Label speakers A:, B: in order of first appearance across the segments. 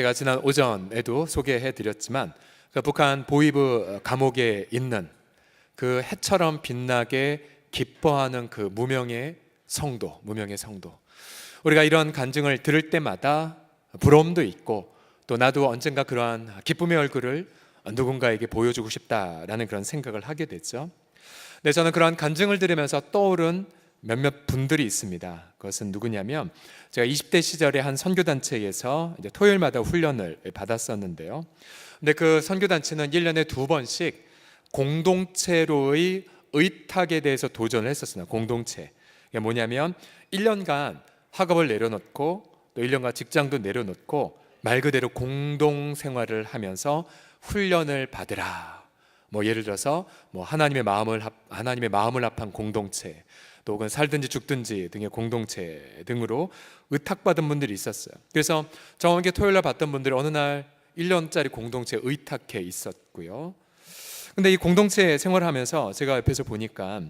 A: 제가 지난 오전에도 소개해 드렸지만 그 북한 보이브 감옥에 있는 그 해처럼 빛나게 기뻐하는 그 무명의 성도, 무명의 성도. 우리가 이런 간증을 들을 때마다 부러움도 있고 또 나도 언젠가 그러한 기쁨의 얼굴을 누군가에게 보여주고 싶다라는 그런 생각을 하게 됐죠. 네, 저는 그러한 간증을 들으면서 떠오른 몇몇 분들이 있습니다. 그것은 누구냐면 제가 20대 시절에 한 선교 단체에서 이제 토요일마다 훈련을 받았었는데요. 근데 그 선교 단체는 1년에 두 번씩 공동체로의 의탁에 대해서 도전을 했었습니다. 공동체. 이게 뭐냐면 1년간 학업을 내려놓고 또 1년간 직장도 내려놓고 말 그대로 공동 생활을 하면서 훈련을 받으라. 뭐 예를 들어서 뭐 하나님의 마음을 합, 하나님의 마음을 합한 공동체, 또 혹은 살든지 죽든지 등의 공동체 등으로 의탁받은 분들이 있었어요. 그래서 정원계 토요일 날 봤던 분들이 어느 날 1년짜리 공동체 의탁해 있었고요. 근데 이 공동체 생활하면서 제가 옆에서 보니까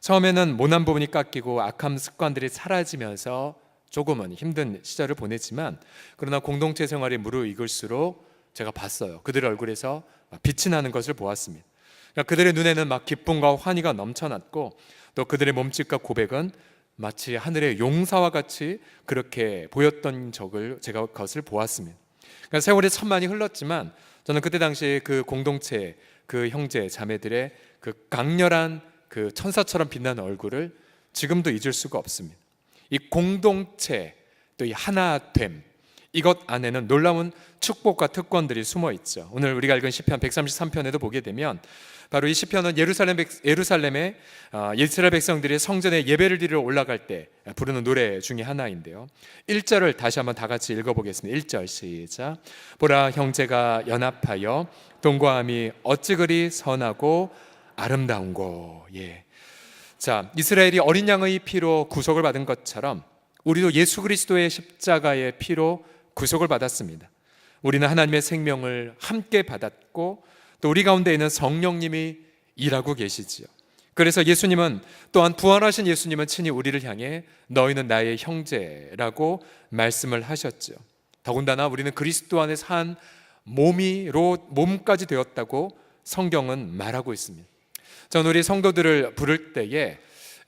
A: 처음에는 모난 부분이 깎이고 악한 습관들이 사라지면서 조금은 힘든 시절을 보냈지만 그러나 공동체 생활이 무르익을수록 제가 봤어요. 그들의 얼굴에서 빛이 나는 것을 보았습니다. 그러니까 그들의 눈에는 막 기쁨과 환희가 넘쳐났고 또 그들의 몸짓과 고백은 마치 하늘의 용사와 같이 그렇게 보였던 적을 제가 그것을 보았습니다. 그러니까 세월이 참 많이 흘렀지만 저는 그때 당시에 그 공동체 그 형제 자매들의 그 강렬한 그 천사처럼 빛나는 얼굴을 지금도 잊을 수가 없습니다. 이 공동체 또 이 하나됨 이것 안에는 놀라운 축복과 특권들이 숨어 있죠. 오늘 우리가 읽은 시편 133편에도 보게 되면 바로 이 시편은 예루살렘 백, 예루살렘의 어, 이스라엘 백성들이 성전에 예배를 드리러 올라갈 때 부르는 노래 중에 하나인데요. 1절을 다시 한번 다 같이 읽어 보겠습니다. 1절 시작. 보라 형제가 연합하여 동거함이 어찌 그리 선하고 아름다운고. 예. 자, 이스라엘이 어린 양의 피로 구속을 받은 것처럼 우리도 예수 그리스도의 십자가의 피로 구속을 받았습니다. 우리는 하나님의 생명을 함께 받았고 또 우리 가운데 있는 성령님이 일하고 계시지요. 그래서 예수님은 또한 부활하신 예수님은 친히 우리를 향해 너희는 나의 형제라고 말씀을 하셨죠. 더군다나 우리는 그리스도 안에서 한 몸이로 몸까지 되었다고 성경은 말하고 있습니다. 저는 우리 성도들을 부를 때에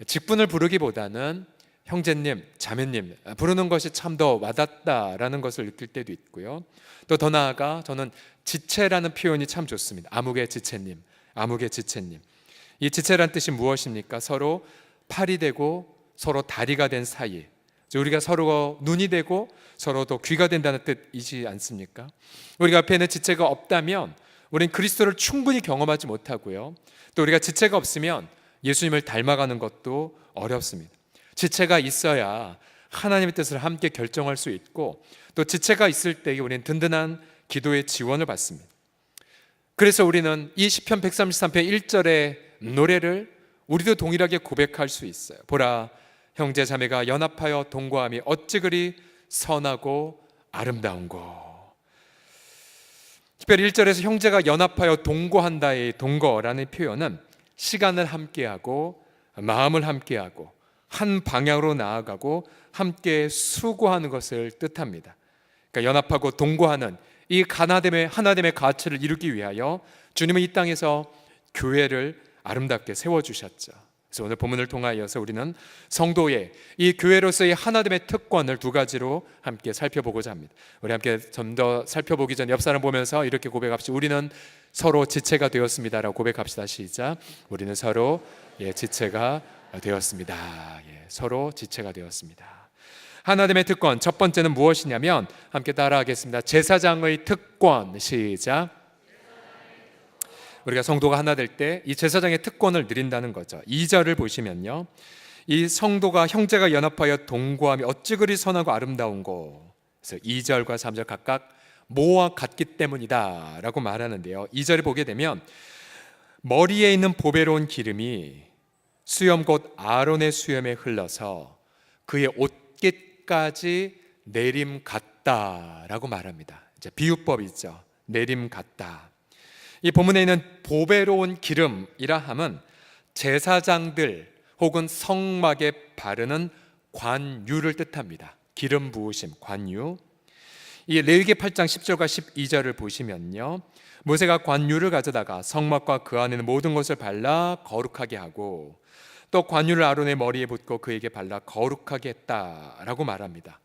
A: 직분을 부르기보다는 형제님, 자매님 부르는 것이 참 더 와닿다라는 것을 느낄 때도 있고요. 또 더 나아가 저는 지체라는 표현이 참 좋습니다. 아무개 지체님, 아무개 지체님. 이 지체란 뜻이 무엇입니까? 서로 팔이 되고 서로 다리가 된 사이. 우리가 서로 눈이 되고 서로 또 귀가 된다는 뜻이지 않습니까? 우리가 앞에는 지체가 없다면 우리는 그리스도를 충분히 경험하지 못하고요. 또 우리가 지체가 없으면 예수님을 닮아가는 것도 어렵습니다. 지체가 있어야 하나님의 뜻을 함께 결정할 수 있고 또 지체가 있을 때에 우리는 든든한 기도의 지원을 받습니다. 그래서 우리는 이 시편 133편 1절의 노래를 우리도 동일하게 고백할 수 있어요. 보라 형제 자매가 연합하여 동거함이 어찌 그리 선하고 아름다운고. 특별히 1절에서 형제가 연합하여 동거한다의 동거라는 표현은 시간을 함께하고 마음을 함께하고 한 방향으로 나아가고 함께 수고하는 것을 뜻합니다. 그러니까 연합하고 동거하는 이 가나됨의 하나됨의 가치를 이루기 위하여 주님은 이 땅에서 교회를 아름답게 세워 주셨죠. 그래서 오늘 본문을 통하여서 우리는 성도의 이 교회로서의 하나됨의 특권을 두 가지로 함께 살펴보고자 합니다. 우리 함께 좀 더 살펴보기 전 옆 사람 보면서 이렇게 고백합시다. 우리는 서로 지체가 되었습니다라고 고백합시다. 시작. 우리는 서로 예, 지체가 되었습니다. 예, 서로 지체가 되었습니다. 하나됨의 특권 첫 번째는 무엇이냐면 함께 따라하겠습니다. 제사장의 특권 시작. 우리가 성도가 하나 될 때 이 제사장의 특권을 누린다는 거죠. 2절을 보시면요. 이 성도가 형제가 연합하여 동거함이 어찌 그리 선하고 아름다운고. 그래서 2절과 3절 각각 모와 같기 때문이다라고 말하는데요. 2절을 보게 되면 머리에 있는 보배로운 기름이 수염 곧 아론의 수염에 흘러서 그의 옷깃까지 내림 같다라고 말합니다. 이제 비유법이죠. 내림 같다. 이 본문에 있는 보배로운 기름이라 함은 제사장들 혹은 성막에 바르는 관유를 뜻합니다. 기름 부으심, 관유. 이 레위기 8장 10절과 12절을 보시면요. 모세가 관유를 가져다가 성막과 그 안에 있는 모든 것을 발라 거룩하게 하고 또 관유를 아론의 머리에 붓고 그에게 발라 거룩하게 했다라고 말합니다.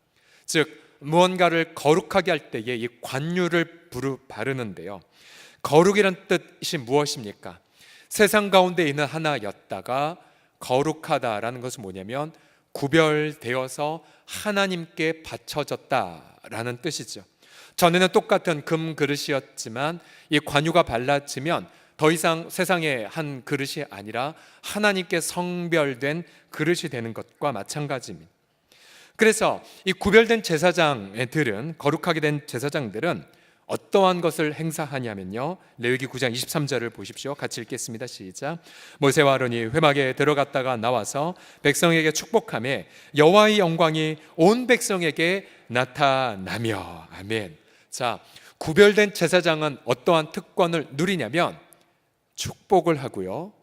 A: 즉 무언가를 거룩하게 할 때에 이 관유를 부르 바르는데요. 거룩이란 뜻이 무엇입니까? 세상 가운데 있는 하나였다가 거룩하다라는 것은 뭐냐면 구별되어서 하나님께 바쳐졌다라는 뜻이죠. 전에는 똑같은 금 그릇이었지만 이 관유가 발라지면 더 이상 세상의 한 그릇이 아니라 하나님께 성별된 그릇이 되는 것과 마찬가지입니다. 그래서 이 구별된 제사장들은 거룩하게 된 제사장들은 어떠한 것을 행사하냐면요. 레위기 9장 23절을 보십시오. 같이 읽겠습니다. 시작. 모세와 아론이 회막에 들어갔다가 나와서 백성에게 축복함에 여호와의 영광이 온 백성에게 나타나며 아멘. 자, 구별된 제사장은 어떠한 특권을 누리냐면 축복을 하고요.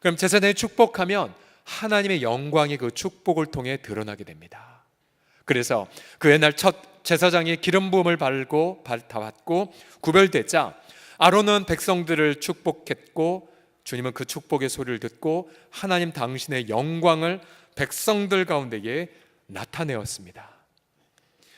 A: 그럼 제사장이 축복하면 하나님의 영광이 그 축복을 통해 드러나게 됩니다. 그래서 그 옛날 첫 제사장이 기름 부음을 받고 받고 구별되자 아론은 백성들을 축복했고 주님은 그 축복의 소리를 듣고 하나님 당신의 영광을 백성들 가운데에 나타내었습니다.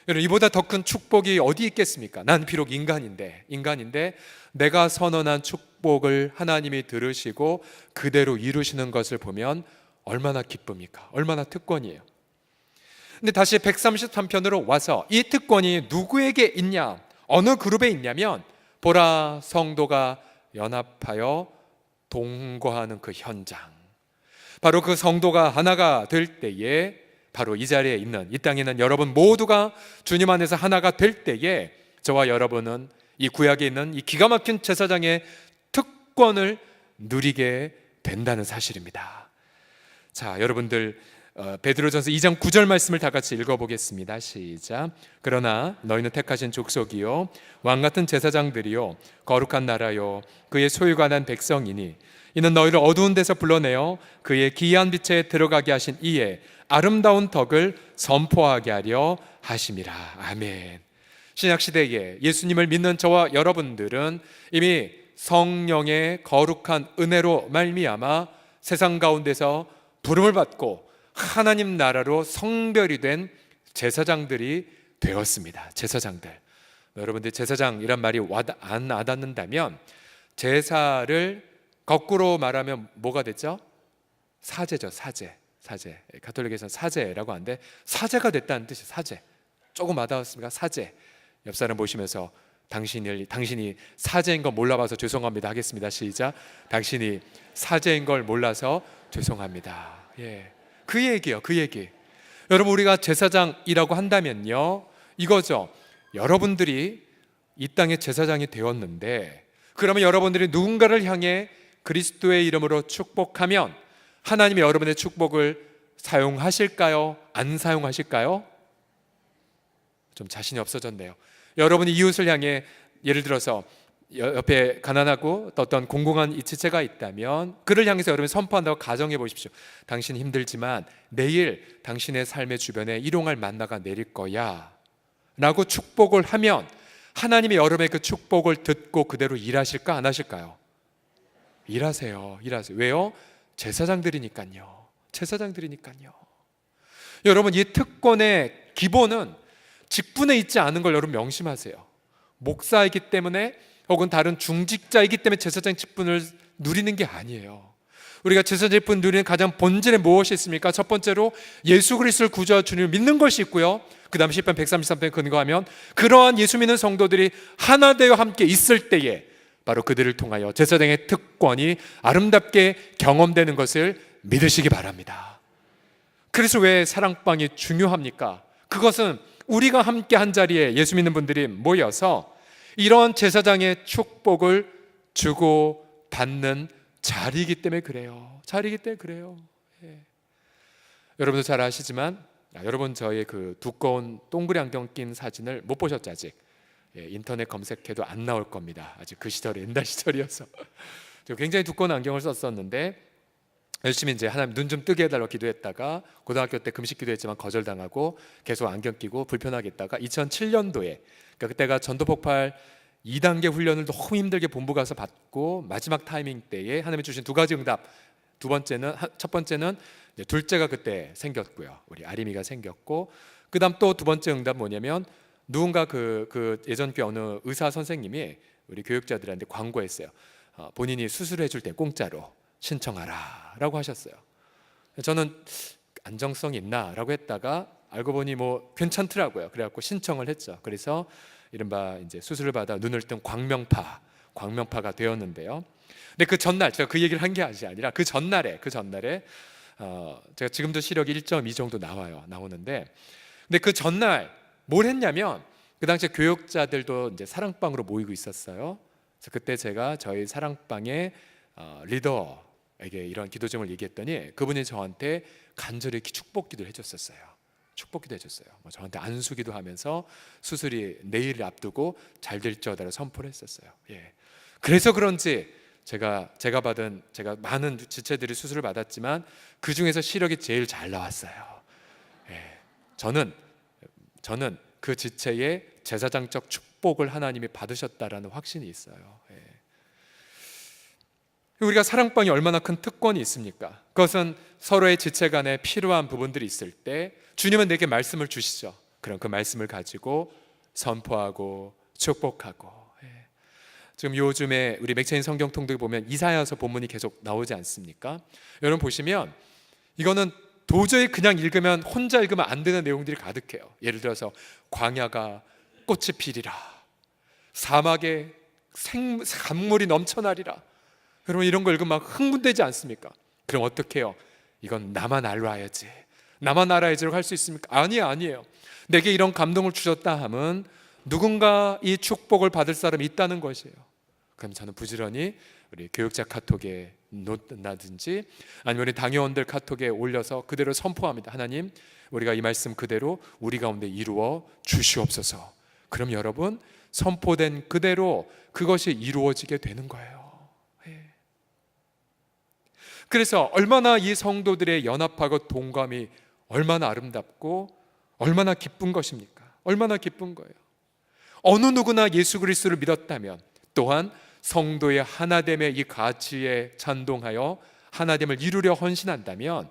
A: 여러분 이보다 더 큰 축복이 어디 있겠습니까? 난 비록 인간인데 인간인데 내가 선언한 축복을 하나님이 들으시고 그대로 이루시는 것을 보면 얼마나 기쁩니까? 얼마나 특권이에요. 근데 다시 133편으로 와서 이 특권이 누구에게 있냐? 어느 그룹에 있냐면 보라 성도가 연합하여 동거하는 그 현장. 바로 그 성도가 하나가 될 때에 바로 이 자리에 있는 이 땅에 있는 여러분 모두가 주님 안에서 하나가 될 때에 저와 여러분은 이 구약에 있는 이 기가 막힌 제사장의 특권을 누리게 된다는 사실입니다. 자, 여러분들 어, 베드로전서 2장 9절 말씀을 다 같이 읽어보겠습니다. 시작. 그러나 너희는 택하신 족속이요 왕 같은 제사장들이요 거룩한 나라요 그의 소유가 난 백성이니 이는 너희를 어두운 데서 불러내어 그의 기이한 빛에 들어가게 하신 이에 아름다운 덕을 선포하게 하려 하심이라. 아멘. 신약 시대에 예수님을 믿는 저와 여러분들은 이미 성령의 거룩한 은혜로 말미암아 세상 가운데서 부름을 받고 하나님 나라로 성별이 된 제사장들이 되었습니다. 제사장들. 여러분들 제사장이란 말이 안 와닿는다면 제사를 거꾸로 말하면 뭐가 됐죠? 사제죠, 사제. 사제. 가톨릭에서는 사제라고 하는데 사제가 됐다는 뜻이 사제. 조금 와닿았습니까? 사제. 옆 사람 보시면서 당신이 당신이 사제인 걸 몰라봐서 죄송합니다 하겠습니다. 시작. 당신이 사제인 걸 몰라서 죄송합니다. 예. 그 얘기요. 그 얘기. 여러분 우리가 제사장이라고 한다면요. 이거죠. 여러분들이 이 땅의 제사장이 되었는데 그러면 여러분들이 누군가를 향해 그리스도의 이름으로 축복하면 하나님이 여러분의 축복을 사용하실까요? 안 사용하실까요? 좀 자신이 없어졌네요. 여러분이 이웃을 향해 예를 들어서 옆에 가난하고 어떤 공공한 이치체가 있다면 그를 향해서 여러분 선포한다고 가정해 보십시오. 당신 힘들지만 내일 당신의 삶의 주변에 일용할 만나가 내릴 거야. 라고 축복을 하면 하나님이 여러분의 그 축복을 듣고 그대로 일하실까 안 하실까요? 일하세요. 일하세요. 왜요? 제사장들이니까요. 제사장들이니까요. 여러분 이 특권의 기본은 직분에 있지 않은 걸 여러분 명심하세요. 목사이기 때문에 혹은 다른 중직자이기 때문에 제사장 직분을 누리는 게 아니에요. 우리가 제사장 직분 누리는 가장 본질에 무엇이 있습니까? 첫 번째로 예수 그리스도를 구주와 주님을 믿는 것이 있고요. 그 다음 10편 133편 근거하면 그러한 예수 믿는 성도들이 하나 되어 함께 있을 때에 바로 그들을 통하여 제사장의 특권이 아름답게 경험되는 것을 믿으시기 바랍니다. 그래서 왜 사랑방이 중요합니까? 그것은 우리가 함께 한 자리에 예수 믿는 분들이 모여서 이런 제사장의 축복을 주고 받는 자리이기 때문에 그래요. 자리이기 때문에 그래요. 예. 여러분도 잘 아시지만 아, 여러분 저의 그 두꺼운 동그리 안경 낀 사진을 못 보셨죠 아직? 예, 인터넷 검색해도 안 나올 겁니다. 아직 그 시절이 옛날 시절이어서. 굉장히 두꺼운 안경을 썼었는데 열심히 이제 하나님 눈 좀 뜨게 해달라고 기도했다가 고등학교 때 금식 기도했지만 거절당하고 계속 안경 끼고 불편하게 있다가 2007년도에 그러니까 그때가 전도 폭발 2단계 훈련을 너무 힘들게 본부 가서 받고 마지막 타이밍 때에 하나님이 주신 두 가지 응답. 두 번째는 하- 첫 번째는 둘째가 그때 생겼고요. 우리 아림이가 생겼고 그다음 또 두 번째 응답 뭐냐면 누군가 그, 그 예전 교회 어느 의사 선생님이 우리 교육자들한테 광고했어요 어, 본인이 수술해 줄 때 공짜로 신청하라라고 하셨어요. 저는 안정성 있나라고 했다가 알고 보니 뭐 괜찮더라고요. 그래갖고 신청을 했죠. 그래서 이른바 이제 수술을 받아 눈을 뜬 광명파, 광명파가 되었는데요. 근데 그 전날 제가 그 얘기를 한 게 아니라 그 전날에 그 전날에 어, 제가 지금도 시력이 1.2 정도 나와요. 나오는데 근데 그 전날 뭘 했냐면 그 당시에 교육자들도 이제 사랑방으로 모이고 있었어요. 그래서 그때 제가 저희 사랑방의 어, 리더에게 이런 기도 제목을 얘기했더니 그분이 저한테 간절히 기- 축복 기도를 해줬었어요. 축복 기도 해줬어요. 뭐 저한테 안수기도 하면서 수술이 내일을 앞두고 잘 될지어다로 선포를 했었어요. 예. 그래서 그런지 제가 제가 받은 제가 많은 지체들이 수술을 받았지만 그 중에서 시력이 제일 잘 나왔어요. 예. 저는 저는 그 지체의 제사장적 축복을 하나님이 받으셨다라는 확신이 있어요. 예. 우리가 사랑방이 얼마나 큰 특권이 있습니까? 그것은 서로의 지체 간에 필요한 부분들이 있을 때 주님은 내게 말씀을 주시죠. 그럼 그 말씀을 가지고 선포하고 축복하고 예. 지금 요즘에 우리 맥체인 성경 통독에 보면 이사야서 본문이 계속 나오지 않습니까? 여러분 보시면 이거는 도저히 그냥 읽으면 혼자 읽으면 안 되는 내용들이 가득해요. 예를 들어서 광야가 꽃이 피리라, 사막에 생 강물이 넘쳐나리라. 여러분 이런 거 읽으면 막 흥분되지 않습니까? 그럼 어떻게 해요? 이건 나만 알아야지. 나만 알아야지라고 할수 있습니까? 아니에요, 아니에요. 내게 이런 감동을 주셨다 함은 누군가 이 축복을 받을 사람이 있다는 것이에요. 그럼 저는 부지런히 우리 교육자 카톡에 놓든지 아니면 우리 당회원들 카톡에 올려서 그대로 선포합니다. 하나님, 우리가 이 말씀 그대로 우리 가운데 이루어 주시옵소서. 그럼 여러분 선포된 그대로 그것이 이루어지게 되는 거예요. 예. 그래서 얼마나 이 성도들의 연합하고 동감이 얼마나 아름답고 얼마나 기쁜 것입니까? 얼마나 기쁜 거예요. 어느 누구나 예수 그리스도를 믿었다면 또한 성도의 하나됨의 이 가치에 찬동하여 하나됨을 이루려 헌신한다면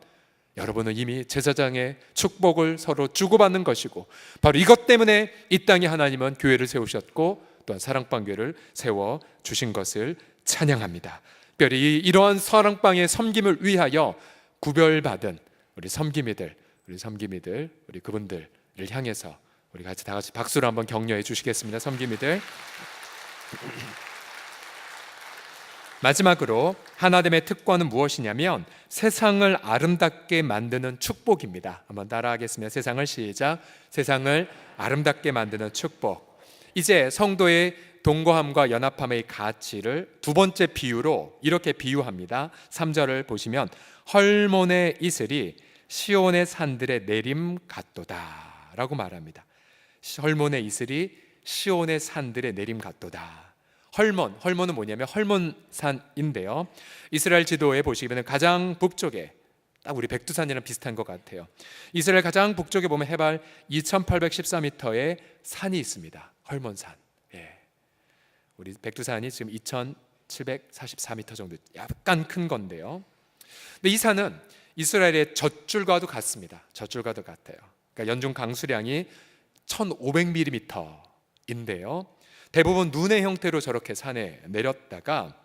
A: 여러분은 이미 제사장의 축복을 서로 주고받는 것이고 바로 이것 때문에 이 땅에 하나님은 교회를 세우셨고 또한 사랑방 교회를 세워 주신 것을 찬양합니다. 특별히 이러한 사랑방의 섬김을 위하여 구별받은 우리 섬김이들, 우리 섬김이들, 우리 그분들을 향해서 우리 같이 다 같이 박수로 한번 격려해 주시겠습니다. 섬김이들. 마지막으로 하나됨의 특권은 무엇이냐면 세상을 아름답게 만드는 축복입니다. 한번 따라하겠습니다. 세상을 시작. 세상을 아름답게 만드는 축복. 이제 성도의 동거함과 연합함의 가치를 두 번째 비유로 이렇게 비유합니다. 3절을 보시면 헐몬의 이슬이 시온의 산들의 내림 같도다라고 말합니다. 헐몬의 이슬이 시온의 산들의 내림 같도다. 헐몬, 헐몬은 뭐냐면 헐몬산인데요. 이스라엘 지도에 보시면 가장 북쪽에 딱 우리 백두산이랑 비슷한 것 같아요. 이스라엘 가장 북쪽에 보면 해발 2,814m의 산이 있습니다. 헐몬산. 예. 우리 백두산이 지금 2,744m 정도, 약간 큰 건데요. 근데 이 산은 이스라엘의 젖줄과도 같습니다. 젖줄과도 같아요. 그러니까 연중 강수량이 1,500mm인데요. 대부분 눈의 형태로 저렇게 산에 내렸다가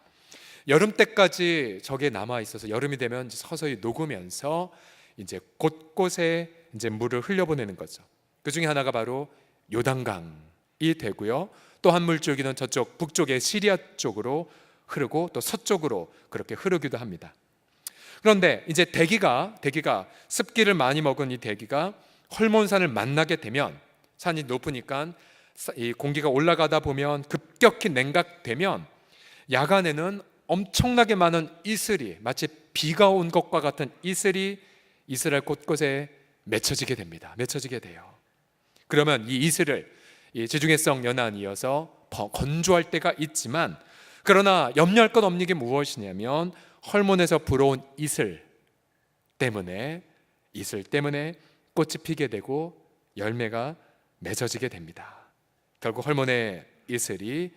A: 여름 때까지 저게 남아 있어서 여름이 되면 서서히 녹으면서 이제 곳곳에 이제 물을 흘려보내는 거죠. 그 중에 하나가 바로 요단강이 되고요. 또 한 물줄기는 저쪽 북쪽의 시리아 쪽으로 흐르고 또 서쪽으로 그렇게 흐르기도 합니다. 그런데 이제 대기가 대기가 습기를 많이 먹은 이 대기가 헐몬산을 만나게 되면 산이 높으니까 이 공기가 올라가다 보면 급격히 냉각되면 야간에는 엄청나게 많은 이슬이 마치 비가 온 것과 같은 이슬이 이스라엘 곳곳에 맺혀지게 됩니다. 맺혀지게 돼요. 그러면 이 이슬을 이 지중해성 연안이어서 더 건조할 때가 있지만 그러나 염려할 것 없는 게 무엇이냐면 헐몬에서 불어온 이슬 때문에 이슬 때문에 꽃이 피게 되고 열매가 맺어지게 됩니다. 결국 헐몬의 이슬이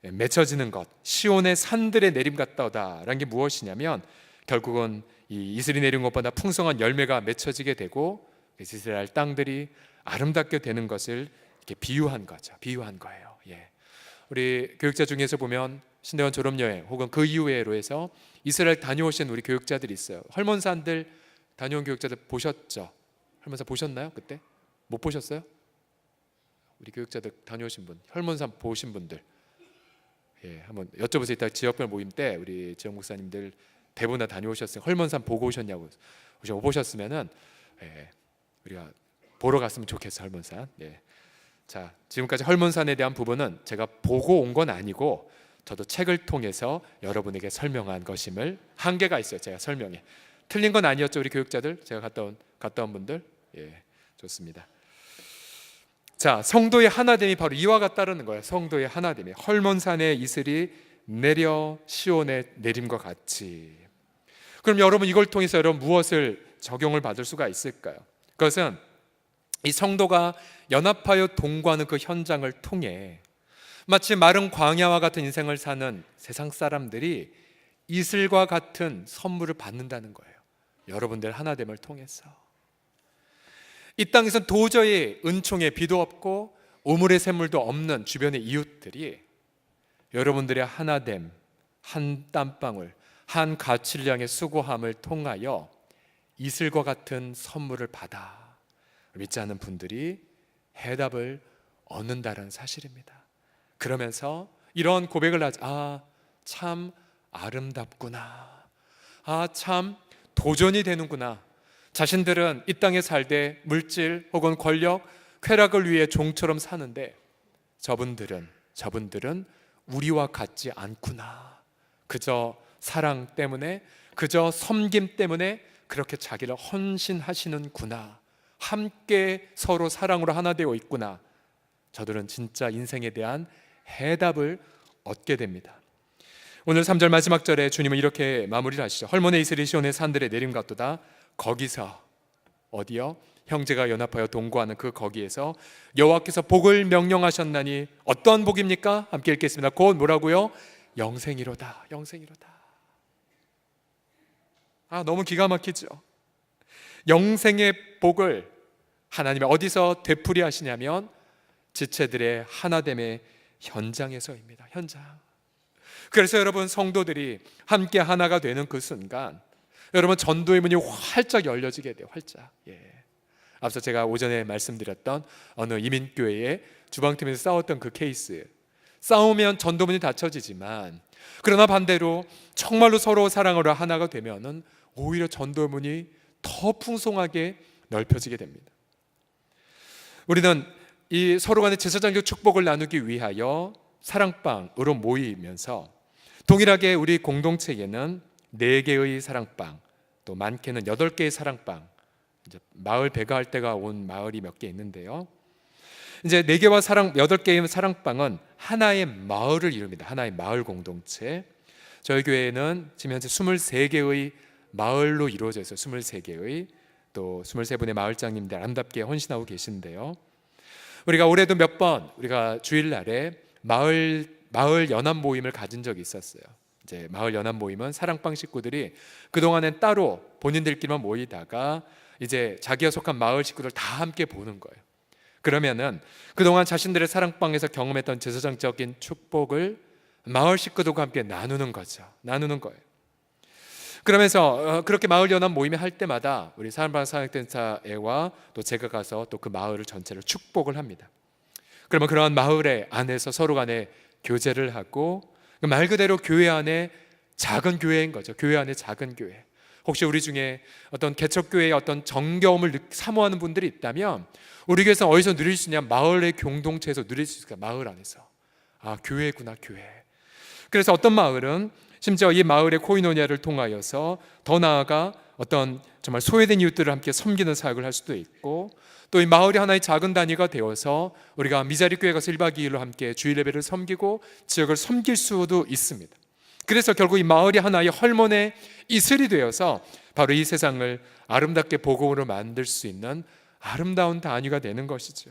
A: 맺혀지는 것, 시온의 산들의 내림 같다라는 게 무엇이냐면 결국은 이 이슬이 내린 것보다 풍성한 열매가 맺혀지게 되고 이스라엘 땅들이 아름답게 되는 것을 이렇게 비유한 거죠. 비유한 거예요. 예. 우리 교육자 중에서 보면 신대원 졸업 여행 혹은 그 이후에로 해서 이스라엘 다녀오신 우리 교육자들이 있어요. 헐몬산들 다녀온 교육자들 보셨죠? 헐몬산 보셨나요? 그때 못 보셨어요? 우리 교육자들 다녀오신 분, 헐몬산 보신 분들, 예, 한번 여쭤보세요. 이따 지역별 모임 때 우리 지역 목사님들 대부분 다 다녀오셨어요. 헐몬산 보고 오셨냐고 혹시 못 보셨으면은 예, 우리가 보러 갔으면 좋겠어 헐몬산. 예. 자, 지금까지 헐몬산에 대한 부분은 제가 보고 온 건 아니고 저도 책을 통해서 여러분에게 설명한 것임을 한계가 있어요. 제가 설명에 틀린 건 아니었죠, 우리 교육자들. 제가 갔다 온 갔다 온 분들. 예, 좋습니다. 자, 성도의 하나됨이 바로 이와 같다는 거예요. 성도의 하나됨이 헐몬산의 이슬이 내려 시온의 내림과 같이. 그럼 여러분 이걸 통해서 여러분 무엇을 적용을 받을 수가 있을까요? 그것은 이 성도가 연합하여 동거하는 그 현장을 통해 마치 마른 광야와 같은 인생을 사는 세상 사람들이 이슬과 같은 선물을 받는다는 거예요. 여러분들 하나됨을 통해서. 이 땅에선 도저히 은총의 비도 없고 우물의 샘물도 없는 주변의 이웃들이 여러분들의 하나됨, 한 땀방울, 한 가칠량의 수고함을 통하여 이슬과 같은 선물을 받아 믿지 않는 분들이 해답을 얻는다는 사실입니다. 그러면서 이런 고백을 하자. 아, 참 아름답구나. 아, 참 도전이 되는구나. 자신들은 이 땅에 살되 물질 혹은 권력, 쾌락을 위해 종처럼 사는데 저분들은 저분들은 우리와 같지 않구나. 그저 사랑 때문에 그저 섬김 때문에 그렇게 자기를 헌신하시는구나. 함께 서로 사랑으로 하나 되어 있구나. 저들은 진짜 인생에 대한 해답을 얻게 됩니다. 오늘 3절 마지막 절에 주님은 이렇게 마무리를 하시죠. 헐몬의 이슬이 시온의 산들에 내림 같도다. 거기서 어디요? 형제가 연합하여 동거하는 그 거기에서 여호와께서 복을 명령하셨나니 어떤 복입니까? 함께 읽겠습니다. 곧 뭐라고요? 영생이로다. 영생이로다. 아, 너무 기가 막히죠. 영생의 복을 하나님이 어디서 되풀이 하시냐면 지체들의 하나됨의 현장에서입니다. 현장. 그래서 여러분 성도들이 함께 하나가 되는 그 순간 여러분 전도의 문이 활짝 열려지게 돼요. 활짝. 예. 앞서 제가 오전에 말씀드렸던 어느 이민교회의 주방팀에서 싸웠던 그 케이스. 싸우면 전도문이 닫혀지지만 그러나 반대로 정말로 서로 사랑으로 하나가 되면은 오히려 전도문이 더 풍성하게 넓혀지게 됩니다. 우리는 이 서로 간의 제사장적 축복을 나누기 위하여 사랑방으로 모이면서 동일하게 우리 공동체에는 네 개의 사랑방, 또 많게는 여덟 개의 사랑방, 이제 마을 배가할 때가 온 마을이 몇 개 있는데요. 이제 네 개와 사랑 여덟 개의 사랑방은 하나의 마을을 이룹니다. 하나의 마을 공동체. 저희 교회는 지금 현재 23개의 마을로 이루어져 있어요. 23개의 또 23분의 마을장님들 아름답게 헌신하고 계신데요. 우리가 올해도 몇 번 우리가 주일날에 마을 마을 연합 모임을 가진 적이 있었어요. 이제 마을 연합 모임은 사랑방 식구들이 그 동안엔 따로 본인들끼리만 모이다가 이제 자기가 속한 마을 식구들 다 함께 보는 거예요. 그러면은 그동안 자신들의 사랑방에서 경험했던 제사장적인 축복을 마을 식구들과 함께 나누는 거죠. 나누는 거예요. 그러면서 어, 그렇게 마을 연합 모임에 할 때마다 우리 사랑방 사역대사회와 또 제가 가서 또 그 마을을 전체를 축복을 합니다. 그러면 그러한 마을의 안에서 서로 간에 교제를 하고 그 말 그대로 교회 안에 작은 교회인 거죠. 교회 안에 작은 교회. 혹시 우리 중에 어떤 개척교회의 어떤 정겨움을 사모하는 분들이 있다면 우리 교회에서 어디서 누릴 수 있냐? 마을의 공동체에서 누릴 수 있을까? 마을 안에서. 아, 교회구나, 교회. 그래서 어떤 마을은 심지어 이 마을의 코이노니아를 통하여서 더 나아가 어떤 정말 소외된 이웃들을 함께 섬기는 사역을 할 수도 있고 또 이 마을이 하나의 작은 단위가 되어서 우리가 미자리 교회 가서 1박 2일로 함께 주일 예배를 섬기고 지역을 섬길 수도 있습니다. 그래서 결국 이 마을이 하나의 헐몬의 이슬이 되어서 바로 이 세상을 아름답게 복음으로 만들 수 있는 아름다운 단위가 되는 것이죠.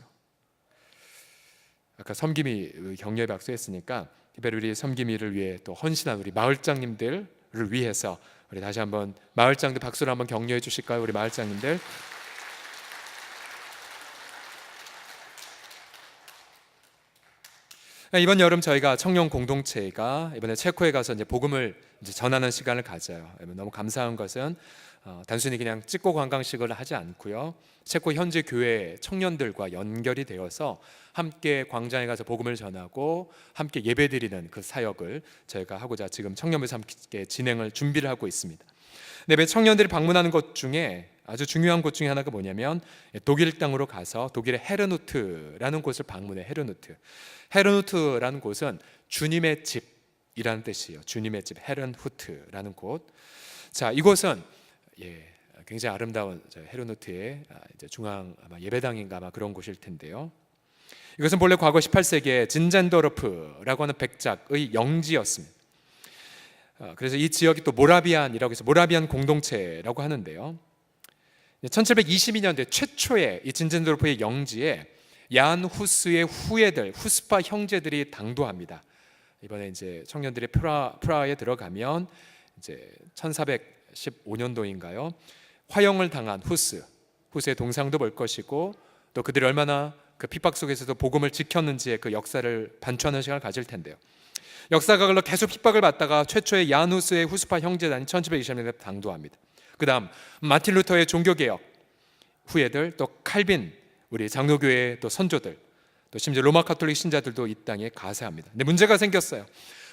A: 아까 섬김이 격려의 박수 했으니까 특별히 우리 섬김이를 위해 또 헌신한 우리 마을장님들을 위해서 우리 다시 한번 마을장들 박수를 한번 격려해 주실까요? 우리 마을장님들. 이번 여름 저희가 청년 공동체가 이번에 체코에 가서 이제 복음을 이제 전하는 시간을 가져요. 너무 감사한 것은 어, 단순히 그냥 찍고 관광식을 하지 않고요. 체코 현지 교회 청년들과 연결이 되어서 함께 광장에 가서 복음을 전하고 함께 예배드리는 그 사역을 저희가 하고자 지금 청년부에서 함께 진행을 준비를 하고 있습니다. 네, 매 청년들이 방문하는 곳 중에 아주 중요한 곳 중에 하나가 뭐냐면 독일 땅으로 가서 독일의 헤르누트라는 곳을 방문해 헤르누트. 헤르누트라는 곳은 주님의 집이라는 뜻이에요. 주님의 집 헤른후트라는 곳. 자, 이곳은 예, 굉장히 아름다운 헤르누트의 아, 중앙 아마 예배당인가 아마 그런 곳일 텐데요. 이것은 본래 과거 18세기에 진젠도르프라고 하는 백작의 영지였습니다. 아, 그래서 이 지역이 또 모라비안이라고 해서 모라비안 공동체라고 하는데요. 1722년대 최초의 이 진젠도르프의 영지에 얀 후스의 후예들, 후스파 형제들이 당도합니다. 이번에 이제 청년들이 프라 프라하에 들어가면 이제 1415년도인가요? 화형을 당한 후스, 후스의 동상도 볼 것이고 또 그들이 얼마나 그 핍박 속에서도 복음을 지켰는지의 그 역사를 반추하는 시간을 가질 텐데요. 역사가 흘러 계속 핍박을 받다가 최초의 야누스의 후스파 형제단이 1720년에 당도합니다. 그다음 마틴 루터의 종교 개혁 후예들 또 칼빈 우리 장로교회 또 선조들 또 심지어 로마 카톨릭 신자들도 이 땅에 가세합니다. 근데 문제가 생겼어요.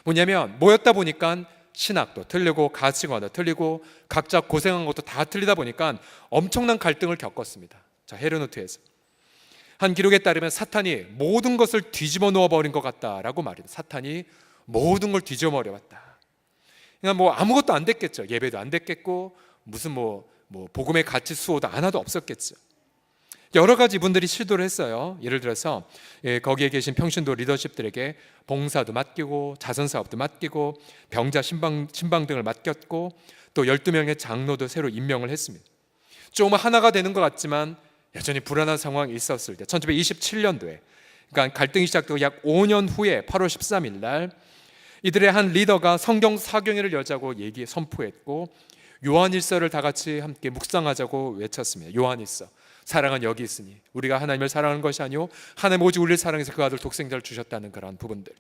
A: 뭐냐면 모였다 보니까 신학도 틀리고 가치관도 틀리고 각자 고생한 것도 다 틀리다 보니까 엄청난 갈등을 겪었습니다. 자 헤르노트에서 한 기록에 따르면 사탄이 모든 것을 뒤집어 놓아 버린 것 같다라고 말합니다. 사탄이 모든 걸 뒤집어 버려 봤다. 그러니까 뭐 아무것도 안 됐겠죠. 예배도 안 됐겠고 무슨 뭐, 뭐 복음의 가치 수호도 하나도 없었겠죠. 여러 가지 분들이 시도를 했어요. 예를 들어서 예, 거기에 계신 평신도 리더십들에게 봉사도 맡기고 자선 사업도 맡기고 병자 신방 신방 등을 맡겼고 또 12명의 장로도 새로 임명을 했습니다. 좀 하나가 되는 것 같지만 여전히 불안한 상황이 있었을 때 1727년도에 그러니까 갈등이 시작되고 약 5년 후에 8월 13일 날 이들의 한 리더가 성경 사경회를 열자고 얘기 선포했고 요한일서를 다 같이 함께 묵상하자고 외쳤습니다. 요한일서. 사랑은 여기 있으니 우리가 하나님을 사랑하는 것이 아니요 하나님 오직 우리를 사랑해서 그 아들 독생자를 주셨다는 그러한 부분들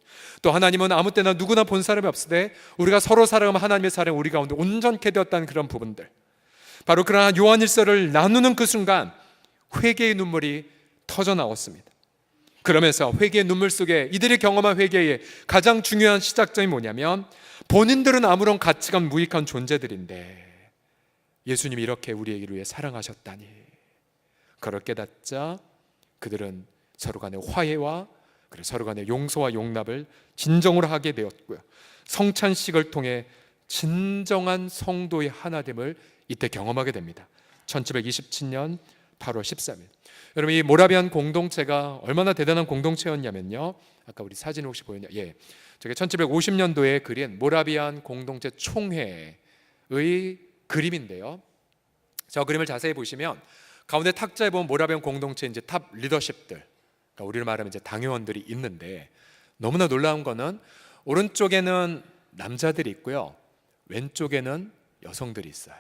A: 또 하나님은 아무 때나 누구나 본 사람이 없으되 우리가 서로 사랑하면 하나님의 사랑 우리 가운데 온전케 되었다는 그런 부분들 바로 그러한 요한일서를 나누는 그 순간 회개의 눈물이 터져 나왔습니다 그러면서 회개의 눈물 속에 이들이 경험한 회개의 가장 중요한 시작점이 뭐냐면 본인들은 아무런 가치관 무익한 존재들인데 예수님이 이렇게 우리에게 위해 사랑하셨다니 그걸 깨닫자 그들은 서로 간의 화해와 서로 간의 용서와 용납을 진정으로 하게 되었고요. 성찬식을 통해 진정한 성도의 하나됨을 이때 경험하게 됩니다. 1727년 8월 13일. 여러분 이 모라비안 공동체가 얼마나 대단한 공동체였냐면요. 아까 우리 사진 혹시 보였냐? 예. 저게 1750년도에 그린 모라비안 공동체 총회의 그림인데요. 저 그림을 자세히 보시면 가운데 탁자에 보면 모라비안 공동체 이제 탑 리더십들, 그러니까 우리를 말하면 이제 당회원들이 있는데 너무나 놀라운 거는 오른쪽에는 남자들이 있고요, 왼쪽에는 여성들이 있어요.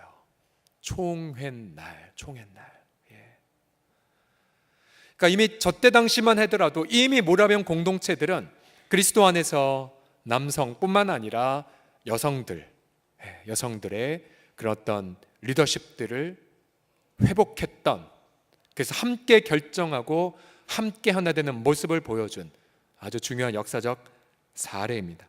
A: 총회날, 총회날. 예. 그러니까 이미 저때 당시만 하더라도 이미 모라비안 공동체들은 그리스도 안에서 남성뿐만 아니라 여성들, 예, 여성들의 어떤 리더십들을 회복했던 그래서 함께 결정하고 함께 하나 되는 모습을 보여준 아주 중요한 역사적 사례입니다.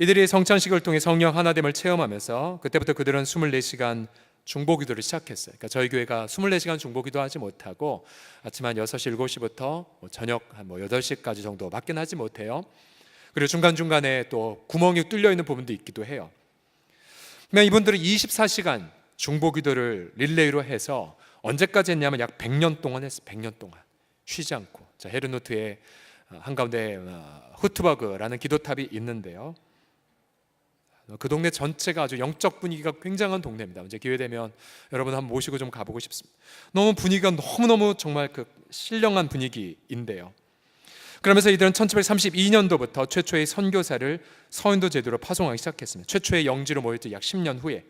A: 이들이 성찬식을 통해 성령 하나됨을 체험하면서 그때부터 그들은 24시간 중보기도를 시작했어요. 그러니까 저희 교회가 24시간 중보기도 하지 못하고 아침 한 6시, 7시부터 뭐 저녁 한 뭐 8시까지 정도 밖에 하지 못해요. 그리고 중간중간에 또 구멍이 뚫려 있는 부분도 있기도 해요. 그냥 이분들은 24시간 중보 기도를 릴레이로 해서 언제까지 했냐면 약 100년 동안 했어요. 100년 동안 쉬지 않고. 자 헤르노트의 어, 한가운데 어, 후트버그라는 기도탑이 있는데요. 그 동네 전체가 아주 영적 분위기가 굉장한 동네입니다. 이제 기회 되면 여러분 한번 모시고 좀 가보고 싶습니다. 너무 분위기가 너무 너무 정말 그 신령한 분위기인데요. 그러면서 이들은 1732년도부터 최초의 선교사를 서인도 제도로 파송하기 시작했습니다. 최초의 영지로 모였던 약 10년 후에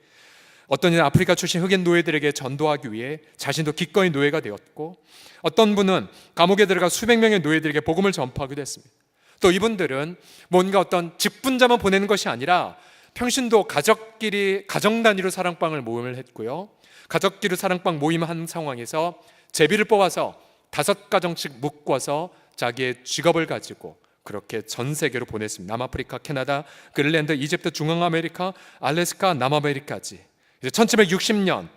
A: 어떤 이는 아프리카 출신 흑인 노예들에게 전도하기 위해 자신도 기꺼이 노예가 되었고 어떤 분은 감옥에 들어가 수백 명의 노예들에게 복음을 전파하기도 했습니다. 또 이분들은 뭔가 어떤 직분자만 보내는 것이 아니라 평신도 가족끼리 가정 단위로 사랑방을 모임을 했고요. 가족끼리 사랑방 모임한 상황에서 제비를 뽑아서 다섯 가정씩 묶어서 자기의 직업을 가지고 그렇게 전 세계로 보냈습니다. 남아프리카, 캐나다, 그린랜드, 이집트, 중앙아메리카, 알래스카, 남아메리카지. 이제 1760년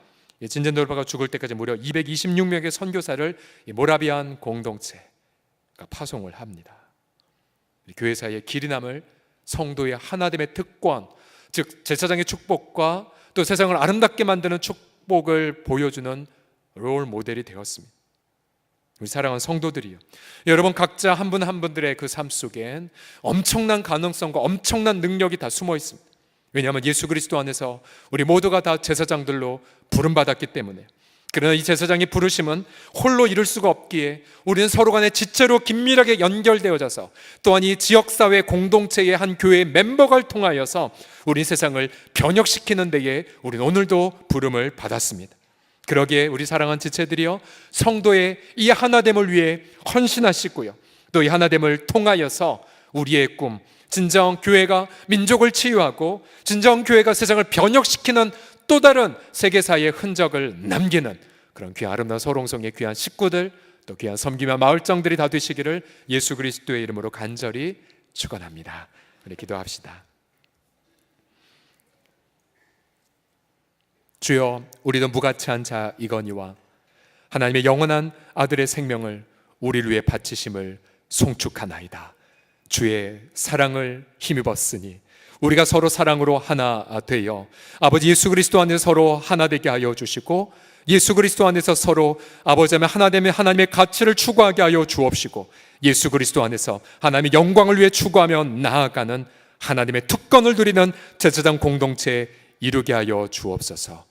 A: 진젠도르바가 죽을 때까지 무려 226명의 선교사를 이 모라비안 공동체가 파송을 합니다. 교회 사이의 길이 남을 성도의 하나됨의 특권, 즉 제사장의 축복과 또 세상을 아름답게 만드는 축복을 보여주는 롤 모델이 되었습니다. 우리 사랑하는 성도들이요. 여러분 각자 한 분 한 분들의 그 삶 속엔 엄청난 가능성과 엄청난 능력이 다 숨어 있습니다. 왜냐하면 예수 그리스도 안에서 우리 모두가 다 제사장들로 부름 받았기 때문에 그러나 이 제사장의 부르심은 홀로 이룰 수가 없기에 우리는 서로 간에 지체로 긴밀하게 연결되어져서 또한 이 지역사회 공동체의 한 교회의 멤버를 통하여서 우리 세상을 변혁시키는 데에 우리는 오늘도 부름을 받았습니다. 그러기에 우리 사랑하는 지체들이여 성도의 이 하나됨을 위해 헌신하시고요. 또 이 하나됨을 통하여서 우리의 꿈, 진정 교회가 민족을 치유하고 진정 교회가 세상을 변혁시키는 또 다른 세계사의 흔적을 남기는 그런 귀한 아름다운 소롱성의 귀한 식구들 또 귀한 섬기며 마을정들이 다 되시기를 예수 그리스도의 이름으로 간절히 축원합니다. 우리 기도합시다. 주여 우리도 무가치한 자이거니와 하나님의 영원한 아들의 생명을 우리를 위해 바치심을 송축하나이다. 주의 사랑을 힘입었으니 우리가 서로 사랑으로 하나 되어 아버지 예수 그리스도 안에서 서로 하나 되게 하여 주시고 예수 그리스도 안에서 서로 아버지 하면 하나됨의 하나님의 가치를 추구하게 하여 주옵시고 예수 그리스도 안에서 하나님의 영광을 위해 추구하며 나아가는 하나님의 특권을 누리는 제사장 공동체에 이루게 하여 주옵소서.